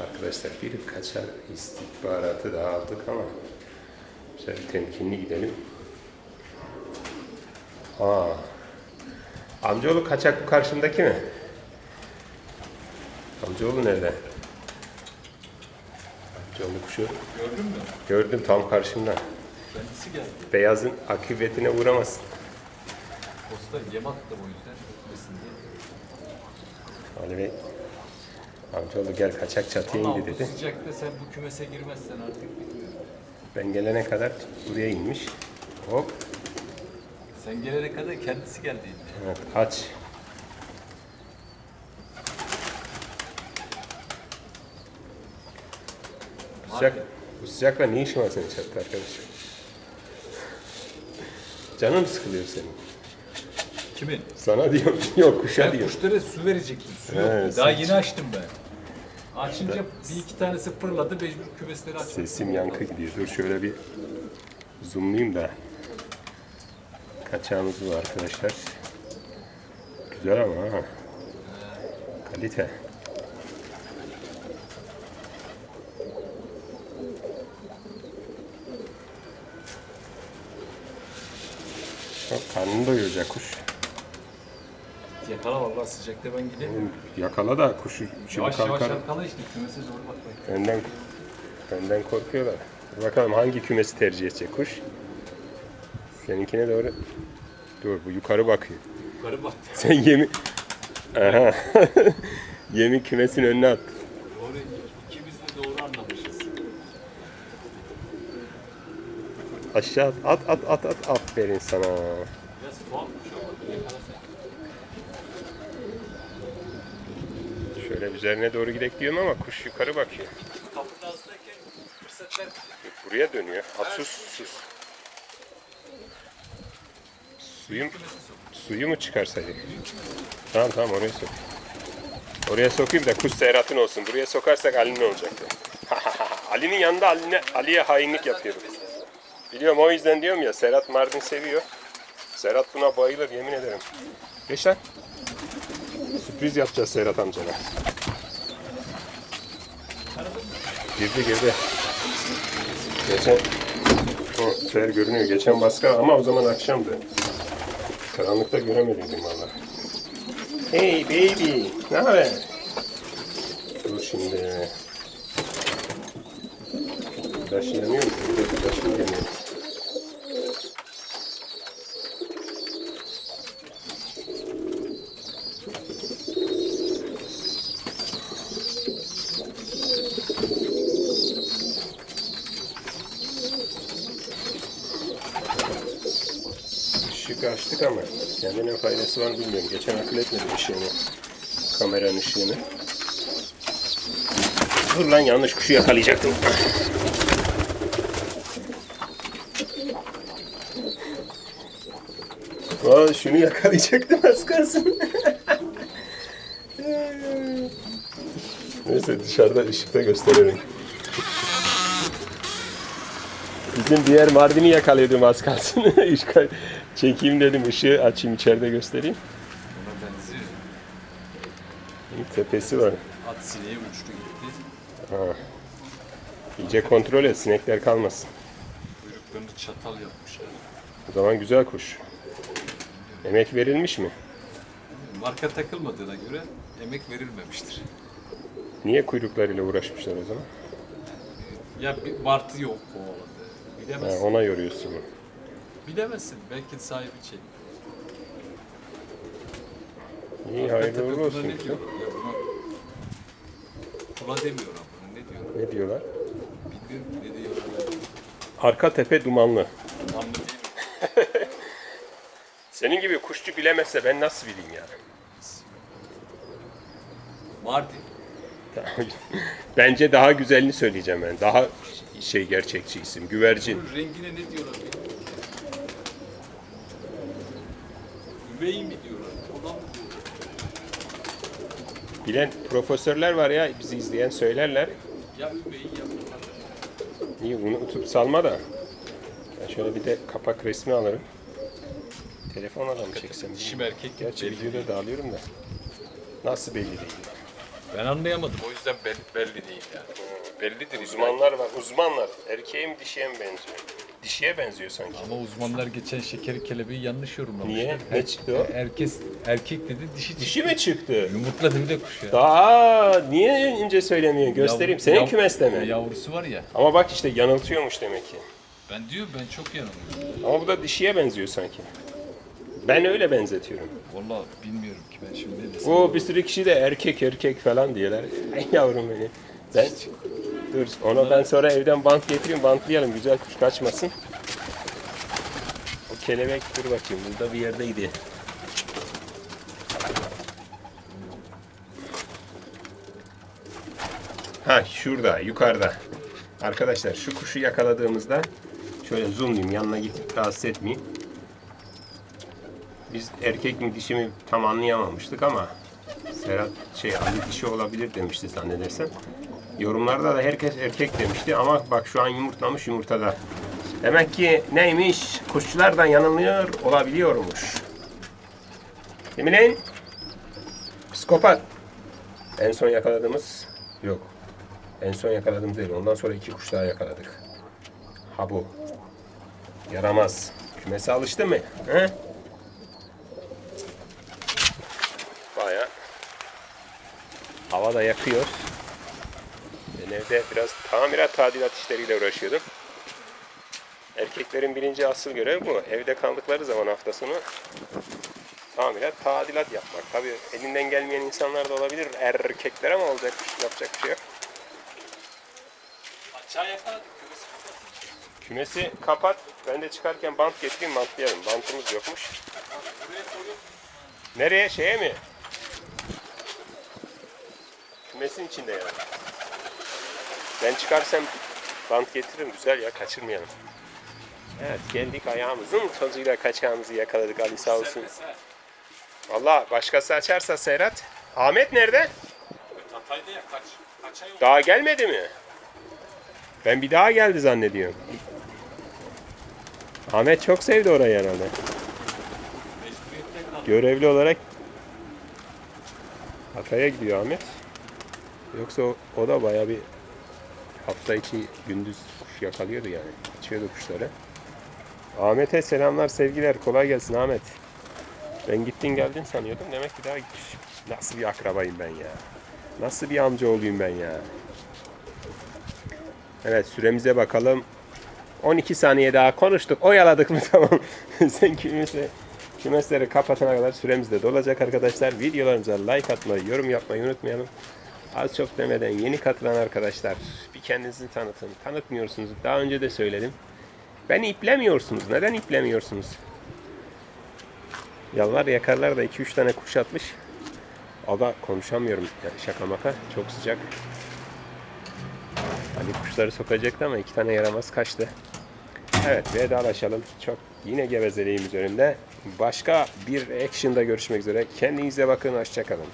Arkadaşlar bir kaçar istihbaratı daha aldık ama şöyle temkinli gidelim. Aa, amcaoğlu kaçak bu karşındaki mi? Amcaoğlu nerede? Amcaoğlu kuşu Gördün mü? gördüm tam karşımda. Kendisi geldi. Beyazın akıbetine uğramasın. Posta yem attım o yüzden. Ali Bey, amcaoğlu gel kaçak çatıya indi bu dedi. sıcakta sen bu kümese girmezsen artık bilmiyorum. Ben gelene kadar buraya inmiş. Hop, Sen gelene kadar kendisi geldi. evet, aç. Bu sıcak, bu sıcakla ne işin var senin çatıda arkadaşım? Canın mı sıkılıyor senin? Kimin? Sana diyorum, yok kuşa Ben diyorum. kuşlara su verecektim. Su He, yoktu. Daha yeni açtım ben. Açınca bir iki tanesi fırladı. Mecbur kümesleri açtım. Sesim yankı gidiyor. Dur şöyle bir zoomlayayım da. Kaçağımız bu arkadaşlar. Güzel ama ha. Kalite. Bak karnını doyuracak kuş. Yakala vallahi sıcakta ben gidemiyorum. Yakala da kuşu şimdi Yavaş yavaş kalkar. yakala işte kümese doğru bakmayın. Önden, önden korkuyorlar. Dur Bakalım hangi kümesi tercih edecek kuş? Seninkine doğru. Dur bu yukarı bakıyor. Yukarı bak. Sen yemi... Aha. yemi kümesin önüne at. Doğru, ikimiz de doğru anlamışız. Aşağı at at at at at. Aferin sana. Biraz tuhafmış ama yakala sen. Şöyle üzerine doğru gidek diyorum ama kuş yukarı bakıyor. Buraya dönüyor. Ha sus sus. Suyum, suyu mu çıkarsaydık? Tamam tamam oraya sok. Oraya sokayım da kuş Serhat'ın olsun. Buraya sokarsak Ali'nin olacaktı. Ali'nin yanında Ali'ne, Ali'ye hainlik yapıyorum. Biliyorum o yüzden diyorum ya Serhat Mardin seviyor. Serhat buna bayılır yemin ederim. Geç lan. Sürpriz yapacağız Serhat amcana. Girdi girdi. Geçen o ser görünüyor. Geçen baskı ama o zaman akşamdı. Karanlıkta göremediydim valla. Hey baby, ne haber? Dur şimdi. Taş yanıyor mu? Taş açtık ama kendine faydası var bilmiyorum. Geçen akıl etmedim ışığını. Kameranın ışığını. Dur lan yanlış kuşu yakalayacaktım. Aa, şunu yakalayacaktım az kalsın. Neyse dışarıda ışıkta gösterelim. Bizim diğer Mardin'i yakalıyordum az kalsın. Çekeyim dedim ışığı açayım içeride göstereyim. Ona benziyor. Bir tepesi var. At sineğe uçtu gitti. Ha. İyice kontrol et sinekler kalmasın. Kuyruklarını çatal yapmışlar. O zaman güzel kuş. Emek verilmiş mi? Marka takılmadığına göre emek verilmemiştir. Niye kuyruklarıyla uğraşmışlar o zaman? Ya bir martı yok bu oğlanda. Ha, Bilemezsin. ona yoruyorsun. Bilemezsin. Belki sahibi çek. İyi hayırlı uğurlu olsun. Ne diyor? Ya buna, buna demiyor ama ne diyor? Ne diyorlar? Bilmiyorum ne diyor. Arka tepe dumanlı. Anlı değil mi? Senin gibi kuşçu bilemezse ben nasıl bileyim ya? Mardin. Bence daha güzelini söyleyeceğim ben. Daha şey gerçekçi isim. Güvercin. Rengine ne diyorlar? Üvey mi diyorlar? Ona mı diyorlar? Bilen profesörler var ya bizi izleyen söylerler. Ya üveyi ya. İyi unutup salma da. Ben şöyle bir de kapak resmi alırım. Telefonla da mı çeksem? Dişi mi erkek Gerçi videoda da alıyorum da. Nasıl belli değil. Ben anlayamadım. O yüzden belli, belli değil yani. Bellidir. Uzmanlar var. Uzmanlar. Erkeğe mi dişiye mi benziyor? Dişiye benziyor sanki. Ama uzmanlar geçen şekeri kelebeği yanlış yorumlamışlar. Niye? Ne çıktı o? Erkek, erkek dedi dişi çıktı. Dişi mi çıktı? Yumurtladı bir de kuş ya. Daha niye ince söylemiyor? Göstereyim. Yav- Senin yav- kümeste mi? Yavrusu var ya. Ama bak işte yanıltıyormuş demek ki. Ben diyor ben çok yanılıyorum. Ama bu da dişiye benziyor sanki. Ben öyle benzetiyorum. Vallahi bilmiyorum ki ben şimdi ne desem. O bir sürü kişi de erkek erkek falan diyorlar. Ay yavrum beni. Ben, dur ona ben sonra evden bant getireyim bantlayalım güzel kuş kaçmasın. O kelebek dur bakayım burada bir yerdeydi. Ha şurada yukarıda. Arkadaşlar şu kuşu yakaladığımızda şöyle zoomlayayım yanına gidip rahatsız etmeyeyim. Biz erkek mi dişi mi tam anlayamamıştık ama Serhat şey Ali dişi olabilir demişti zannedersem. Yorumlarda da herkes erkek demişti ama bak şu an yumurtlamış yumurtada. Demek ki neymiş? Kuşçulardan yanılıyor olabiliyormuş. Değil mi? Psikopat. En son yakaladığımız yok. En son yakaladığımız değil. Ondan sonra iki kuş daha yakaladık. Ha bu. Yaramaz. Kümese alıştı mı? He? Baya hava da yakıyor. Ben evde biraz tamirat tadilat işleriyle uğraşıyordum. Erkeklerin birinci asıl görevi bu. Evde kaldıkları zaman hafta sonu tamirat tadilat yapmak. Tabii elinden gelmeyen insanlar da olabilir erkekler ama olacak yapacak bir şey yok. Açığa yakaladık. Kümesi kapat. Ben de çıkarken bant getireyim bantlayalım. Bantımız yokmuş. Nereye? Şeye mi? Kümesin içinde yani. Ben çıkarsam bant getiririm. Güzel ya kaçırmayalım. Evet geldik ayağımızın tozuyla kaçağımızı yakaladık Ali sağ olsun. Valla başkası açarsa Serhat. Ahmet nerede? Tatayda ya kaç. Daha gelmedi mi? Ben bir daha geldi zannediyorum. Ahmet çok sevdi orayı herhalde. Görevli olarak Hatay'a gidiyor Ahmet. Yoksa o, o da baya bir hafta içi gündüz kuş yakalıyordu yani. Açıyordu kuşları. Ahmet'e selamlar, sevgiler. Kolay gelsin Ahmet. Ben gittin geldin sanıyordum. Demek ki daha gitmiş. Nasıl bir akrabayım ben ya. Nasıl bir amca olayım ben ya. Evet süremize bakalım. 12 saniye daha konuştuk. Oyaladık mı tamam. Sen kimse kümesleri kapatana kadar süremiz de dolacak arkadaşlar. Videolarımıza like atmayı, yorum yapmayı unutmayalım. Az çok demeden yeni katılan arkadaşlar bir kendinizi tanıtın. Tanıtmıyorsunuz. Daha önce de söyledim. Beni iplemiyorsunuz. Neden iplemiyorsunuz? Yalvar yakarlar da 2-3 tane kuş atmış. Aga konuşamıyorum. Yani şaka maka. Çok sıcak. Hani kuşları sokacaktı ama iki tane yaramaz kaçtı. Evet vedalaşalım. Çok yine gevezeliğimiz önünde. Başka bir action'da görüşmek üzere. Kendinize bakın. Hoşçakalın.